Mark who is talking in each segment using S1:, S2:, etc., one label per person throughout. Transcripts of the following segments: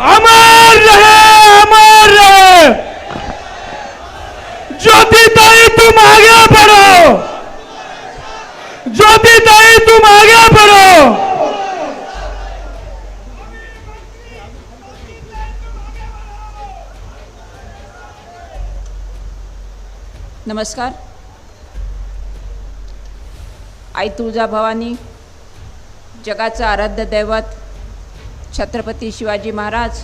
S1: अमर रहे अमर रहे। ज्योति ताई तुम आगे बढ़ो। ज्योति ताई तुम आगे बढ़ो।
S2: नमस्कार। आई तुळजा भवानी जगाचं आराध्य दैवत छत्रपती शिवाजी महाराज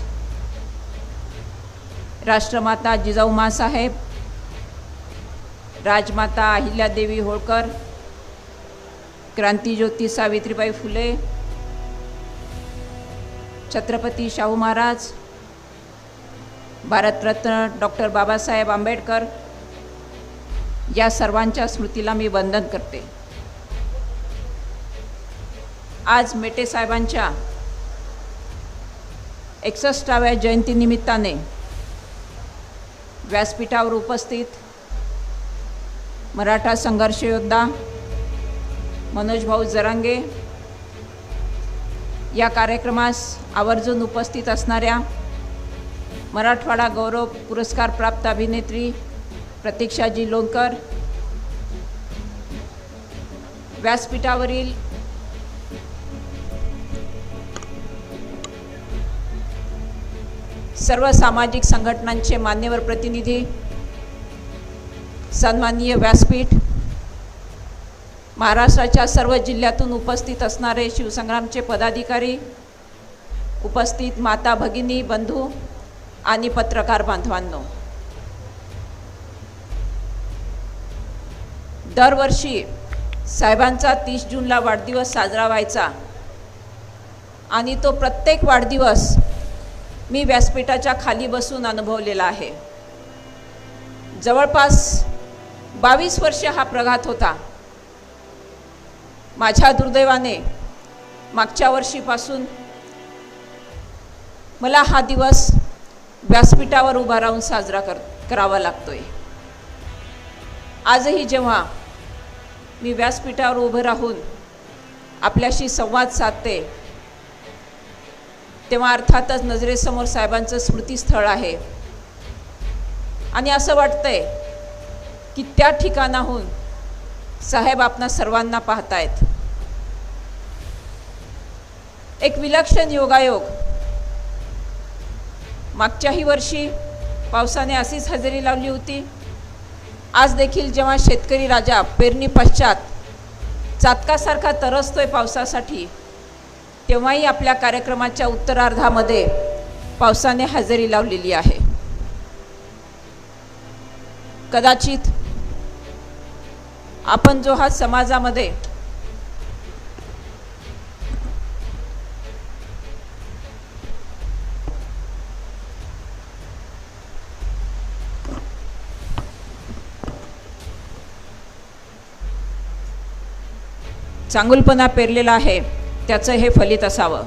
S2: राष्ट्रमाता जिजाऊ मासाहेब राजमाता अहिल्यादेवी होळकर क्रांतीज्योती सावित्रीबाई फुले छत्रपती शाहू महाराज भारतरत्न डॉक्टर बाबासाहेब आंबेडकर या सर्वांच्या स्मृतीला मी वंदन करते. आज मेटे साहेबांच्या एकसष्टाव्या जयंतीनिमित्ताने व्यासपीठावर उपस्थित मराठा संघर्ष योद्धा मनोज भाऊ जरांगे या कार्यक्रमास आवर्जून उपस्थित असणाऱ्या मराठवाडा गौरव पुरस्कार प्राप्त अभिनेत्री प्रतीक्षाजी लोणकर व्यासपीठावरील सर्व सामाजिक संघटनांचे मान्यवर प्रतिनिधी सन्माननीय व्यासपीठ महाराष्ट्राच्या सर्व जिल्ह्यातून उपस्थित असणारे शिवसंग्रामचे पदाधिकारी उपस्थित माता भगिनी बंधू आणि पत्रकार बांधवांनो. दरवर्षी साहेबांचा तीस जूनला वाढदिवस साजरा व्हायचा आणि तो प्रत्येक वाढदिवस मी व्यासपीठाच्या खाली बसून अनुभवलेला आहे. जवळपास बावीस वर्ष हा प्रघात होता. माझ्या दुर्दैवाने मागच्या वर्षीपासून मला हा दिवस व्यासपीठावर उभा राहून साजरा कर करावा लागतोय. आजही जेव्हा मी व्यासपीठावर उभं राहून आपल्याशी संवाद साधते तेव्हा अर्थातच नजरेसमोर साहेबांचं स्मृतीस्थळ आहे. आणि असं वाटतंय की त्या ठिकाणाहून साहेब आपणा सर्वांना पाहतायत. एक विलक्षण योगायोग. मागच्याही वर्षी पावसाने अशीच हजेरी लावली होती. आज देखील जेव्हा शेतकरी राजा पेरणी पश्चात चातकासारखा तरसतोय पावसासाठी तेव्हाही आपल्या कार्यक्रमाच्या उत्तरार्धामध्ये पावसाने हजेरी लावलेली आहे. कदाचित आपण जो हा समाजामध्ये चांगुलपणा पेरलेला आहे. त्याचं हे फलित असावं.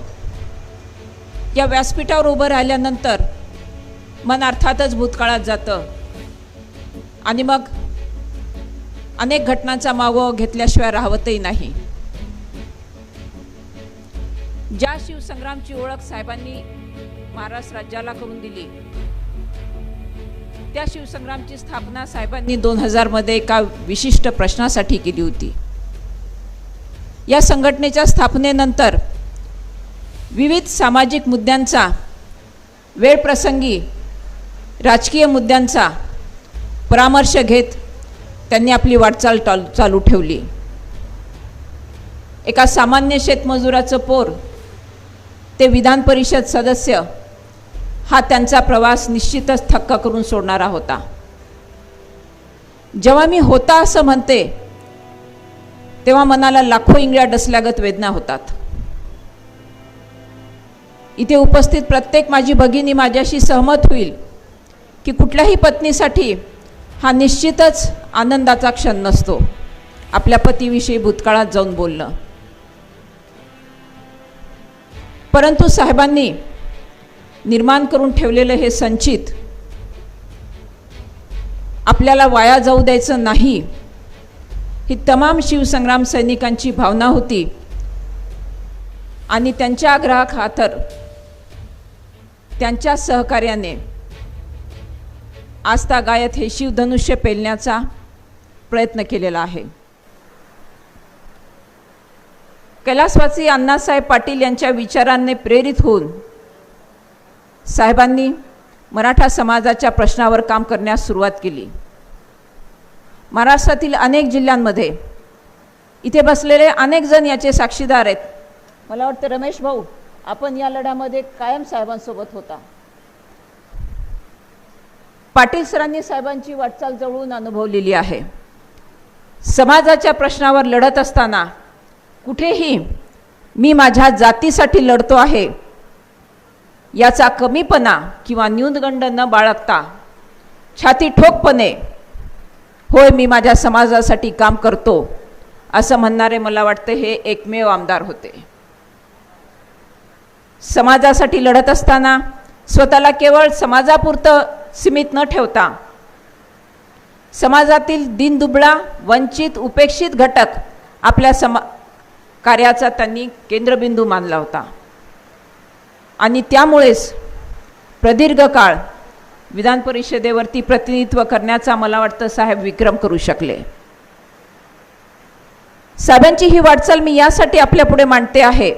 S2: या व्यासपीठावर उभं राहिल्यानंतर मन अर्थातच भूतकाळात जातं. आणि मग अनेक घटनांचा मागोवा घेतल्याशिवाय राहवतही नाही. ज्या शिवसंग्रामची ओळख साहेबांनी महाराष्ट्र राज्याला करून दिली त्या शिवसंग्रामची स्थापना साहेबांनी दोन हजारमध्ये एका विशिष्ट प्रश्नासाठी केली होती. या संघटनेच्या स्थापनेनंतर विविध सामाजिक मुद्द्यांचा वेळप्रसंगी राजकीय मुद्द्यांचा परामर्श घेत त्यांनी आपली वाटचाल चाल चालू ठेवली. एका सामान्य शेतमजुराचं पोर ते विधान परिषद सदस्य हा त्यांचा प्रवास निश्चितच थक्क करून सोडणारा होता. जेव्हा मी होता असं म्हणते तेव्हा मनाला लाखो इंगळ्या डसल्यागत वेदना होतात. इथे उपस्थित प्रत्येक माझी भगिनी माझ्याशी सहमत होईल की कुठल्याही पत्नीसाठी हा निश्चितच आनंदाचा क्षण नसतो. आपल्या पतीविषयी भूतकाळात जाऊन बोलणं. परंतु साहेबांनी निर्माण करून ठेवलेलं हे संचित आपल्याला वाया जाऊ द्यायचं नाही. ही तमाम शिवसंग्राम सैनिकांची भावना होती. आणि त्यांच्या आग्रहाखातर त्यांच्या सहकार्याने आस्था गायत हे शिवधनुष्य पेलण्याचा प्रयत्न केलेला आहे. कैलासवासी अण्णासाहेब पाटील यांच्या विचारांनी प्रेरित होऊन साहेबांनी मराठा समाजाच्या प्रश्नावर काम करण्यास सुरुवात केली. महाराष्ट्रातील अनेक जिल्ह्यांमध्ये इथे बसलेले अनेक जण याचे साक्षीदार आहेत. मला वाटतं रमेश भाऊ आपण या लढ्यामध्ये कायम साहेबांसोबत होता. पाटील सरांनी साहेबांची वाटचाल जवळून अनुभवलेली आहे. समाजाच्या प्रश्नावर लढत असताना कुठेही मी माझ्या जातीसाठी लढतो आहे याचा कमीपणा किंवा न्यूनगंड न बाळगता छाती ठोकपणे होय मी माझ्या समाजासाठी काम करतो असं म्हणणारे मला वाटतं हे एकमेव आमदार होते. समाजासाठी लढत असताना स्वतःला केवळ समाजापुरतं सीमित न ठेवता समाजातील दिनदुबळा वंचित उपेक्षित घटक आपल्या समा कार्याचा त्यांनी केंद्रबिंदू मानला होता. आणि त्यामुळेच प्रदीर्घ काळ विधान परिषदेवरती प्रतिनिधित्व करण्याचा मला वाटतं साहेब विक्रम करू शकले. साहेबांची ही वाटचाल मी यासाठी आपल्यापुढे मांडते आहे.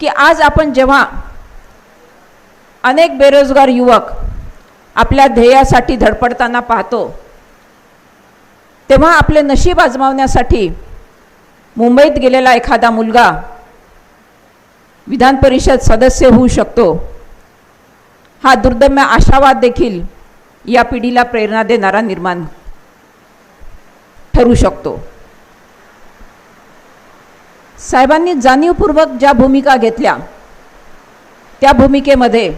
S2: की आज आपण जेव्हा अनेक बेरोजगार युवक आपल्या ध्येयासाठी धडपडताना पाहतो तेव्हा आपले नशीब आजमावण्यासाठी मुंबईत गेलेला एखादा मुलगा विधान परिषद सदस्य होऊ शकतो. हा दुर्दम्य आशावाद देखील या पिढीला प्रेरणा देणारा निर्माण ठरू शकतो. साहेबांनी जाणीवपूर्वक ज्या भूमिका घेतल्या त्या भूमिकेमध्ये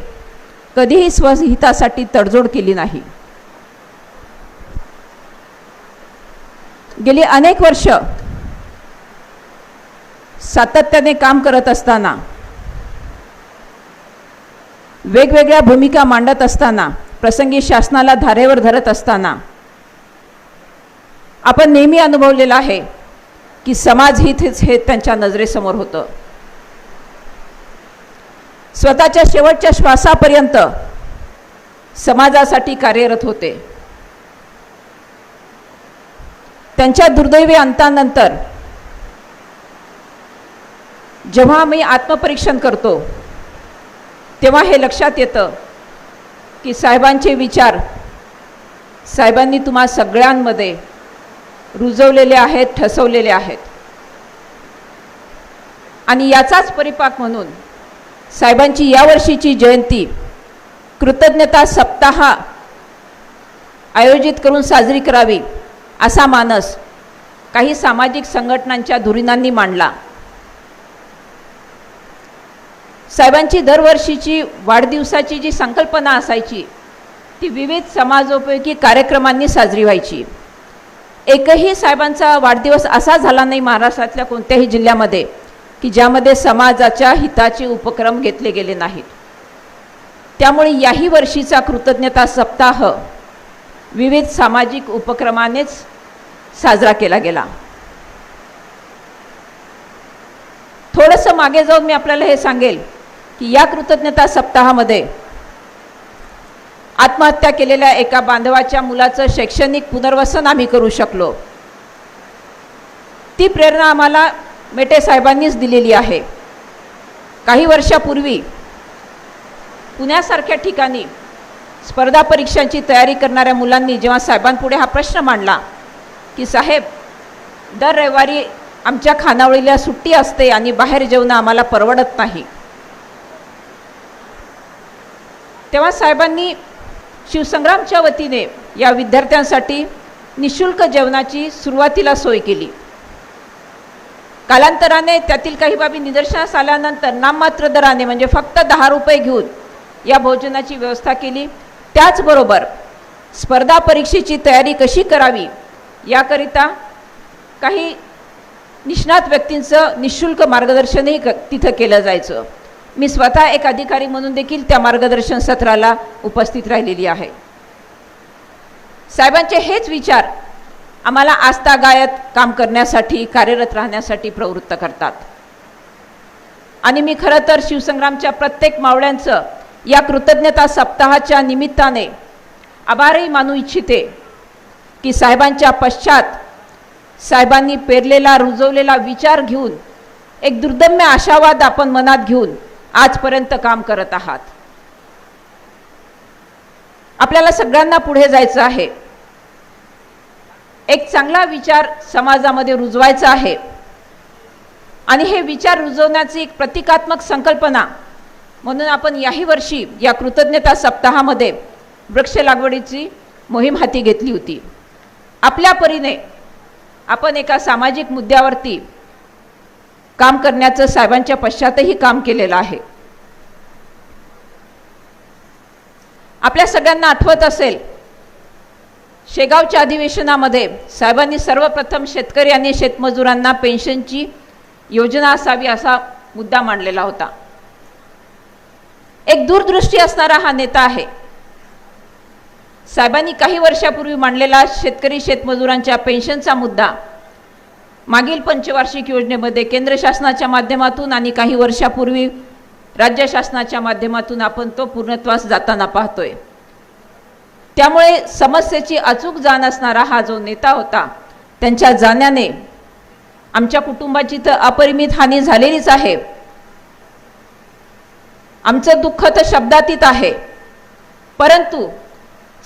S2: कधीही स्वहितासाठी तडजोड केली नाही. गेली अनेक वर्ष सातत्याने काम करत असताना वेगवेगळ्या भूमिका मांडत असताना प्रसंगी शासनाला धारेवर धरत असताना आपण नेहमी अनुभवलेलं आहे की समाज हितच हे त्यांच्या नजरेसमोर होतं. स्वतःच्या शेवटच्या श्वासापर्यंत समाजासाठी कार्यरत होते. त्यांच्या दुर्दैवी अंतानंतर जेव्हा मी आत्मपरीक्षण करतो तेव्हा हे लक्षात येतं की साहेबांचे विचार साहेबांनी तुम्हा सगळ्यांमध्ये रुजवलेले आहेत ठसवलेले आहेत. आणि याचाच परिपाक म्हणून साहेबांची यावर्षीची जयंती कृतज्ञता सप्ताह आयोजित करून साजरी करावी असा मानस काही सामाजिक संघटनांच्या धुरीणांनी मांडला. साहेबांची दरवर्षीची वाढदिवसाची जी संकल्पना असायची ती विविध समाजोपयोगी कार्यक्रमांनी साजरी व्हायची. एकही साहेबांचा वाढदिवस असा झाला नाही महाराष्ट्रातल्या कोणत्याही जिल्ह्यामध्ये की ज्यामध्ये समाजाच्या हिताचे उपक्रम घेतले गेले नाहीत. त्यामुळे याही वर्षीचा कृतज्ञता सप्ताह विविध सामाजिक उपक्रमानेच साजरा केला गेला. थोडंसं मागे जाऊन मी आपल्याला हे सांगेल की या कृतज्ञता सप्ताहामध्ये आत्महत्या केलेल्या एका बांधवाच्या मुलाचं शैक्षणिक पुनर्वसन आम्ही करू शकलो. ती प्रेरणा आम्हाला मेटे साहेबांनीच दिलेली आहे. काही वर्षापूर्वी पुण्यासारख्या ठिकाणी स्पर्धा परीक्षांची तयारी करणाऱ्या मुलांनी जेव्हा साहेबांपुढे हा प्रश्न मांडला की साहेब दर रविवारी आमच्या खानावळीला सुट्टी असते आणि बाहेर जेवणं आम्हाला परवडत नाही. तेव्हा साहेबांनी शिवसंग्रामच्या वतीने या विद्यार्थ्यांसाठी निशुल्क जेवणाची सुरुवातीला सोय केली. कालांतराने त्यातील काही बाबी निदर्शनास आल्यानंतर नाममात्र दराने म्हणजे फक्त दहा रुपये घेऊन या भोजनाची व्यवस्था केली. त्याचबरोबर स्पर्धा परीक्षेची तयारी कशी करावी याकरिता काही निष्णात व्यक्तींचं निशुल्क मार्गदर्शनही क तिथं केलं जायचं. मी स्वतः एक अधिकारी म्हणून देखील त्या मार्गदर्शन सत्राला उपस्थित राहिलेली आहे. साहेबांचे हेच विचार आम्हाला आस्थागायत काम करण्यासाठी कार्यरत राहण्यासाठी प्रवृत्त करतात. आणि मी खरं तर शिवसंग्रामच्या प्रत्येक मावळ्यांचं या कृतज्ञता सप्ताहाच्या निमित्ताने आभारही मानू इच्छिते की साहेबांच्या पश्चात साहेबांनी पेरलेला रुजवलेला विचार घेऊन एक दुर्दम्य आशावाद आपण मनात घेऊन आजपर्यंत काम करत आहात. आपल्याला सगळ्यांना पुढे जायचं आहे. एक चांगला विचार समाजामध्ये रुजवायचा आहे. आणि हे विचार रुजवण्याची एक प्रतिकात्मक संकल्पना म्हणून आपण याही वर्षी या कृतज्ञता सप्ताहामध्ये वृक्ष लागवडीची मोहीम हाती घेतली होती. आपल्या परीने आपण एका सामाजिक मुद्द्यावरती काम करण्याचं साहेबांच्या पश्चातही काम केलेलं आहे. आपल्या सगळ्यांना आठवत असेल शेगावच्या अधिवेशनामध्ये साहेबांनी सर्वप्रथम शेतकरी आणि शेतमजुरांना पेन्शनची योजना असावी असा मुद्दा मांडलेला होता. एक दूरदृष्टी असणारा हा नेता आहे. साहेबांनी काही वर्षापूर्वी मांडलेला शेतकरी शेतमजुरांच्या पेन्शनचा मुद्दा मागील पंचवार्षिक योजनेमध्ये केंद्र शासनाच्या माध्यमातून आणि काही वर्षापूर्वी राज्य शासनाच्या माध्यमातून आपण तो पूर्णत्वास जाताना पाहतोय. त्यामुळे समस्येची अचूक जाण असणारा हा जो नेता होता त्यांच्या जाण्याने आमच्या कुटुंबाची तर अपरिमित हानी झालेलीच आहे. आमचं दुःख तर शब्दातीत आहे परंतु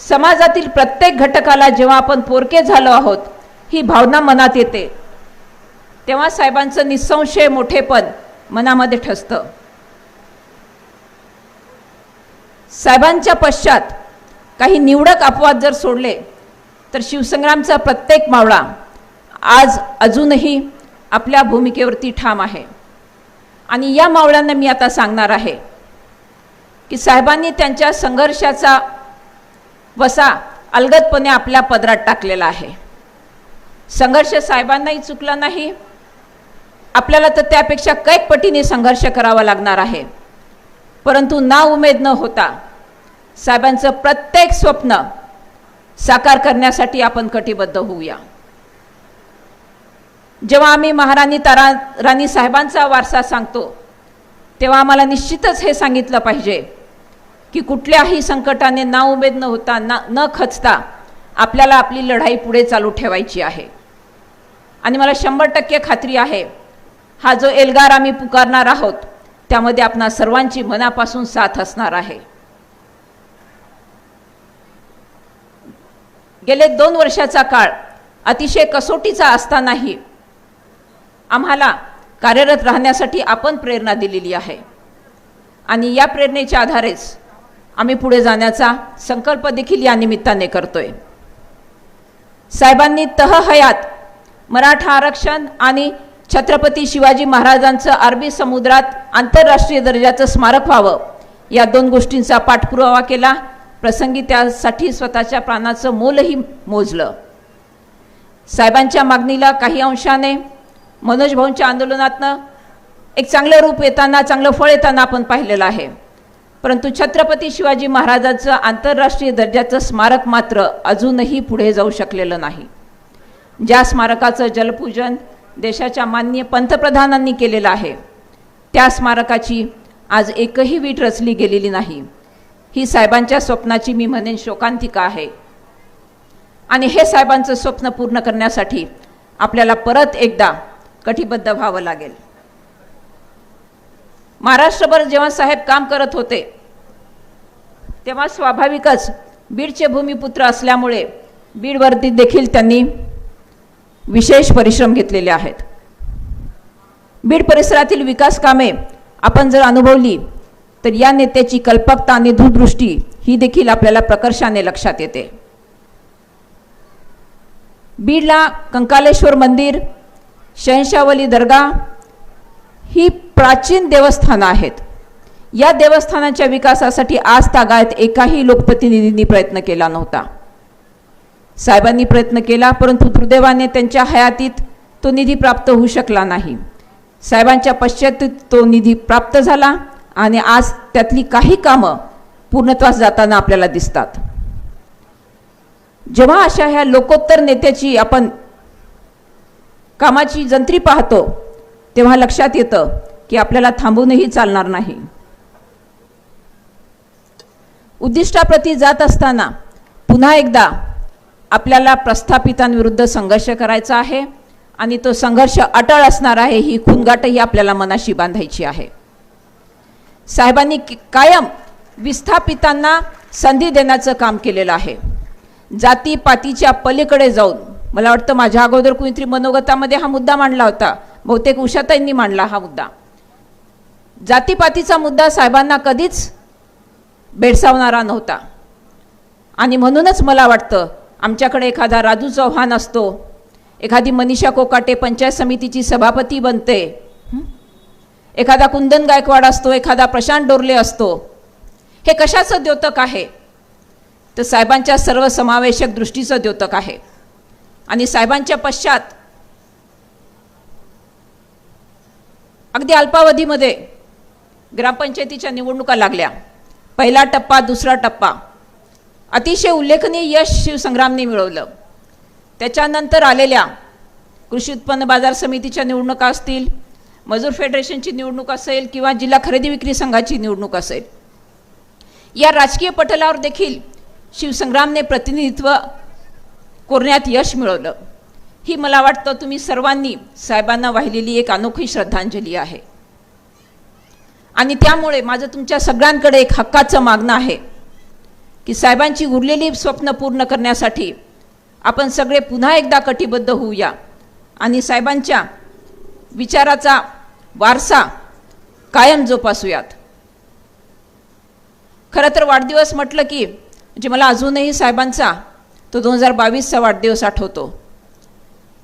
S2: समाजातील प्रत्येक घटकाला जेव्हा आपण पोरके झालो आहोत ही भावना मनात येते. तेव्हा साहेबांचं निसंशय मोठेपण मनामध्ये ठसतं. साहेबांच्या पश्चात काही निवडक अपवाद जर सोडले तर शिवसंग्रामचा प्रत्येक मावळा आज अजूनही आपल्या भूमिकेवरती ठाम आहे. आणि या मावळ्यांना मी आता सांगणार आहे की साहेबांनी त्यांच्या संघर्षाचा वसा अलगदपणे आपल्या पदरात टाकलेला आहे. संघर्ष साहेबांनाही चुकला नाही आपल्याला तर त्यापेक्षा कैक पटीने संघर्ष करावा लागणार आहे. परंतु ना उमेद न होता साहेबांचं प्रत्येक स्वप्न साकार करण्यासाठी आपण कटिबद्ध होऊया. जेव्हा आम्ही महाराणी तारा राणी साहेबांचा वारसा सांगतो तेव्हा आम्हाला निश्चितच हे सांगितलं पाहिजे की कुठल्याही संकटाने ना उमेद न होता ना न खचता आपल्याला आपली लढाई पुढे चालू ठेवायची आहे. आणि मला शंभर टक्के खात्री आहे हा जो एल्गार आम्ही पुकारणार आहोत त्यामध्ये आपणा सर्वांची मनापासून साथ असणार आहे. गेले दोन वर्षाचा काळ अतिशय कसोटीचा असतानाही आम्हाला कार्यरत राहण्यासाठी आपण प्रेरणा दिलेली आहे. आणि या प्रेरणेच्या आधारेच आम्ही पुढे जाण्याचा संकल्प देखील या निमित्ताने करतोय. साहेबांनी तह हयात मराठा आरक्षण आणि छत्रपती शिवाजी महाराजांचं अरबी समुद्रात आंतरराष्ट्रीय दर्जाचं स्मारक व्हावं. या दोन गोष्टींचा पाठपुरावा केला. प्रसंगी त्यासाठी स्वतःच्या प्राणाचं मोलही मोजलं. साहेबांच्या मागणीला काही अंशाने मनोज भाऊंच्या आंदोलनातनं एक चांगलं रूप येताना चांगलं फळ येताना आपण पाहिलेलं आहे. परंतु छत्रपती शिवाजी महाराजांचं आंतरराष्ट्रीय दर्जाचं स्मारक मात्र अजूनही पुढे जाऊ शकलेलं नाही. ज्या स्मारकाचं जलपूजन देशाच्या माननीय पंतप्रधानांनी केलेलं आहे. त्या स्मारकाची आज एकही वीट रचली गेलेली नाही. ही साहेबांच्या स्वप्नाची मी म्हणेन शोकांतिका आहे. आणि हे साहेबांचं स्वप्न पूर्ण करण्यासाठी आपल्याला परत एकदा कटिबद्ध व्हावं लागेल. महाराष्ट्रभर जेव्हा साहेब काम करत होते तेव्हा स्वाभाविकच बीडचे भूमिपुत्र असल्यामुळे बीडवरती देखील त्यांनी विशेष परिश्रम घेतलेले आहेत. बीड परिसरातील विकास कामे आपण जर अनुभवली तर या नेत्याची कल्पकता आणि दूरदृष्टी ही देखील आपल्याला प्रकर्षाने लक्षात येते. बीडला कंकालेश्वर मंदिर शहनशावली दर्गा ही प्राचीन देवस्थानं आहेत. या देवस्थानाच्या विकासासाठी आज तागायत एकाही लोकप्रतिनिधींनी प्रयत्न केला नव्हता. साहेबांनी प्रयत्न केला परंतु दुर्दैवाने त्यांच्या हयातीत तो निधी प्राप्त होऊ शकला नाही. साहेबांच्या पश्चात तो निधी प्राप्त झाला आणि आज त्यातली काही कामं पूर्णत्वास जाताना आपल्याला दिसतात. जेव्हा अशा ह्या लोकोत्तर नेत्याची आपण कामाची जंत्री पाहतो तेव्हा लक्षात येतं की की आपल्याला थांबूनही चालणार नाही. उद्दिष्टाप्रती जात असताना पुन्हा एकदा आपल्याला प्रस्थापितांविरुद्ध संघर्ष करायचा आहे आणि तो संघर्ष अटळ असणार आहे ही खूनगाठही आपल्याला मनाशी बांधायची आहे. साहेबांनी कायम विस्थापितांना संधी देण्याचं काम केलेलं आहे. जातीपातीच्या पलीकडे जाऊन मला वाटतं माझ्या अगोदर कुणीतरी मनोगतामध्ये हा मुद्दा मांडला होता बहुतेक उषाताईंनी मांडला हा मुद्दा. जातीपातीचा मुद्दा साहेबांना कधीच भेडसावणारा नव्हता. आणि म्हणूनच मला वाटतं आमच्याकडे एखादा राजू चव्हाण असतो एखादी मनीषा कोकाटे पंचायत समितीची सभापती बनते एखादा कुंदन गायकवाड असतो एखादा प्रशांत डोरले असतो हे कशाचं द्योतक आहे? तर साहेबांच्या सर्वसमावेशक दृष्टीचं द्योतक आहे. आणि साहेबांच्या पश्चात अगदी अल्पावधीमध्ये ग्रामपंचायतीच्या निवडणुका लागल्या. पहिला टप्पा दुसरा टप्पा. अतिशय उल्लेखनीय यश शिवसंग्रामने मिळवलं. त्याच्यानंतर आलेल्या कृषी उत्पन्न बाजार समितीच्या निवडणुका असतील मजूर फेडरेशनची निवडणूक असेल किंवा जिल्हा खरेदी विक्री संघाची निवडणूक असेल. या राजकीय पटलावर देखील शिवसंग्रामने प्रतिनिधित्व कोरण्यात यश मिळवलं. ही मला वाटतं तुम्ही सर्वांनी साहेबांना वाहिलेली एक अनोखी श्रद्धांजली आहे. आणि त्यामुळे माझं तुमच्या सगळ्यांकडे एक हक्काचं मागणं आहे. की साहेबांची उरलेली स्वप्न पूर्ण करण्यासाठी आपण सगळे पुन्हा एकदा कटिबद्ध होऊया. आणि साहेबांच्या विचाराचा वारसा कायम जोपासूयात. खरं तर वाढदिवस म्हटलं की म्हणजे मला अजूनही साहेबांचा तो दोन हजार बावीसचा वाढदिवस आठवतो.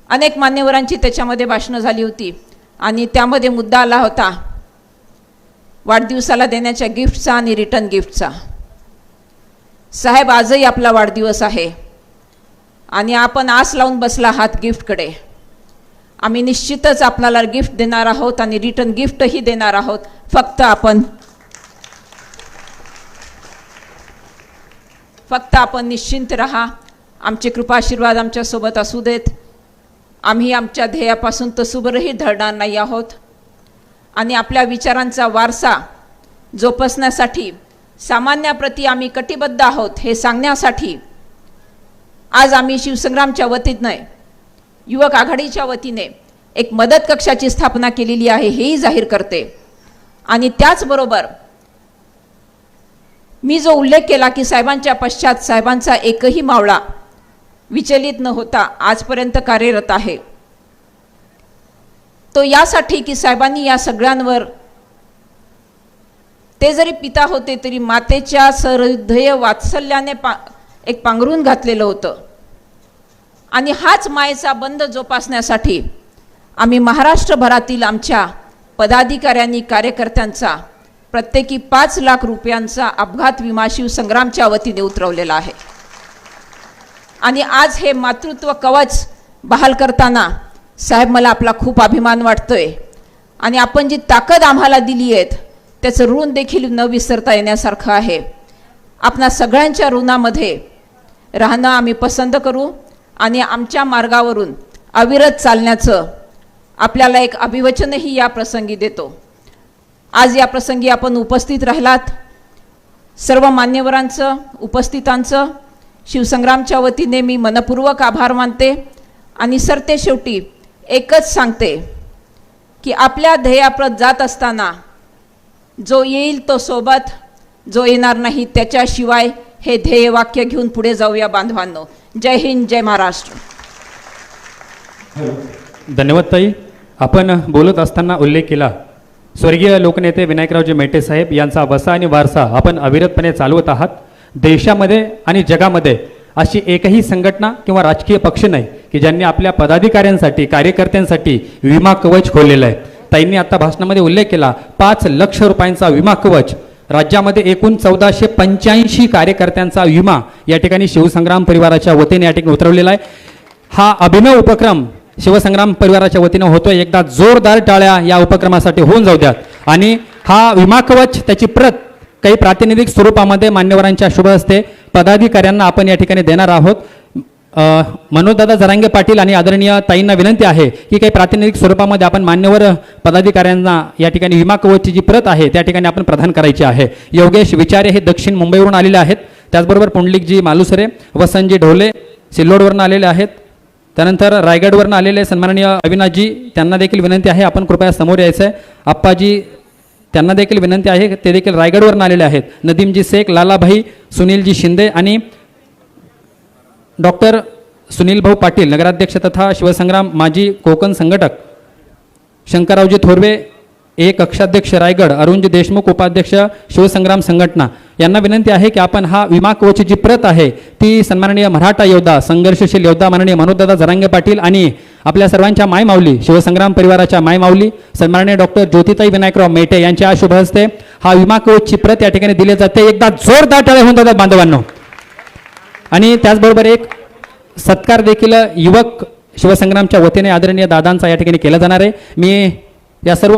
S2: अनेक मान्यवरांची त्याच्यामध्ये भाषणं झाली होती आणि त्यामध्ये मुद्दा आला होता वाढदिवसाला देण्याच्या गिफ्टचा आणि रिटर्न गिफ्टचा. साहेब आजही आपला वाढदिवस आहे. आणि आपण आस लावून बसला आहात गिफ्टकडे. आम्ही निश्चितच आपल्याला गिफ्ट देणार आहोत आणि रिटर्न गिफ्टही देणार आहोत. फक्त आपण फक्त आपण निश्चिंत राहा. आमचे कृपाशीर्वाद आमच्यासोबत असू देत. आम्ही आमच्या ध्येयापासून तसुबरही धरणार नाही आहोत. आणि आपल्या विचारांचा वारसा जोपासण्यासाठी सामान्याप्रती आम्ही कटिबद्ध आहोत हे सांगण्यासाठी आज आम्ही शिवसंग्रामच्या वतीनं युवक आघाडीच्या वतीने एक मदत कक्षाची स्थापना केलेली आहे हेही जाहीर करते. आणि त्याचबरोबर मी जो उल्लेख केला की साहेबांच्या पश्चात साहेबांचा एकही मावळा विचलित न होता आजपर्यंत कार्यरत आहे. तो यासाठी की साहेबांनी या सगळ्यांवर ते जरी पिता होते तरी मातेच्या सहृदय वात्सल्याने पा एक पांघरून घातलेलं होतं. आणि हाच मायेचा बंध जोपासण्यासाठी आम्ही महाराष्ट्रभरातील आमच्या पदाधिकाऱ्यांनी कार्यकर्त्यांचा प्रत्येकी पाच लाख रुपयांचा अपघात विमा शिवसंग्रामच्या वतीने उतरवलेला आहे. आणि आज हे मातृत्व कवच बहाल करताना साहेब मला आपला खूप अभिमान वाटतोय. आणि आपण जी ताकद आम्हाला दिली आहेत त्याचं ऋण देखील न विसरता येण्यासारखं आहे. आपणा सगळ्यांच्या ऋणामध्ये राहणं आम्ही पसंत करू आणि आमच्या मार्गावरून अविरत चालण्याचं आपल्याला एक अभिवचनही या प्रसंगी देतो. आज या प्रसंगी आपण उपस्थित राहिलात. सर्व मान्यवरांचं उपस्थितांचं शिवसंग्रामच्या वतीने मी मनपूर्वक आभार मानते आणि सरते शेवटी एकच सांगते की आपल्या ध्येयाप्रत जात असताना जो येईल तो सोबत जो येणार नाही त्याच्याशिवाय हे ध्येय वाक्य घेऊन पुढे जाऊया बांधवांनो. जय हिंद जय महाराष्ट्र.
S3: धन्यवाद ताई. आपण बोलत असताना उल्लेख केला. स्वर्गीय लोकनेते विनायकरावजी मेटे साहेब यांचा वसा आणि वारसा आपण अविरतपणे चालवत आहात. देशामध्ये आणि जगामध्ये अशी एकही संघटना किंवा राजकीय पक्ष नाही की ज्यांनी आपल्या पदाधिकाऱ्यांसाठी कार्यकर्त्यांसाठी विमा कवच खोललेलं आहे. ताईंनी आता भाषणामध्ये उल्लेख केला पाच लक्ष रुपयांचा विमा कवच राज्यामध्ये एकूण चौदाशे पंच्याऐंशी कार्यकर्त्यांचा विमा या ठिकाणी शिवसंग्राम परिवाराच्या वतीने या ठिकाणी उतरवलेला आहे. हा अभिनव उपक्रम शिवसंग्राम परिवाराच्या वतीनं होतोय. एकदा जोरदार टाळ्या या उपक्रमासाठी होऊन जाऊ द्यात. आणि हा विमा कवच त्याची प्रत काही प्रातिनिधिक स्वरूपामध्ये मान्यवरांच्या शुभ हस्ते पदाधिकाऱ्यांना आपण या ठिकाणी देणार आहोत. मनोजदादा जरांगे पाटील आणि आदरणीय ताईंना विनंती आहे की काही प्रातिनिधिक स्वरूपामध्ये आपण मान्यवर पदाधिकाऱ्यांना या ठिकाणी विमा कवचची जी प्रत आहे त्या ठिकाणी आपण प्रदान करायची आहे. योगेश विचारे हे दक्षिण मुंबईवरून आलेले आहेत. त्याचबरोबर पुंडलिकजी मालुसरे वसंतजी ढोले सिल्लोडवरून आलेले आहेत. त्यानंतर रायगडवरून आलेले सन्माननीय अविनाशजी त्यांना देखील विनंती आहे आपण कृपया समोर यायचं आहे आप्पाजी त्यांना देखील विनंती आहे ते देखील रायगडवरून आलेले आहेत. नदीमजी शेख लालाभाई सुनीलजी शिंदे आणि डॉक्टर सुनील भाऊ पाटील नगराध्यक्ष तथा शिवसंग्राम माजी कोकण संघटक शंकररावजी थोरवे एक कक्षाध्यक्ष रायगड अरुणजी देशमुख उपाध्यक्ष शिवसंग्राम संघटना. यांना विनंती आहे की आपण हा विमा कोच जी प्रत आहे ती सन्माननीय मराठा योद्धा संघर्षशील योद्धा माननीय मनोजदादा जरांगे पाटील आणि आपल्या सर्वांच्या मायमाऊली शिवसंग्राम परिवाराच्या मायमाऊली सन्माननीय डॉक्टर ज्योतिताई विनायकराव मेटे यांच्या शुभ हस्ते हा विमा कोचची प्रत या ठिकाणी दिली जाते. एकदा जोरदार टाळ्या होऊन जातात बांधवांनो. आणि त्याचबरोबर एक सत्कार देखील युवक शिवसंग्रामच्या वतीने आदरणीय दादांचा या ठिकाणी केला जाणार आहे. मी या सर्व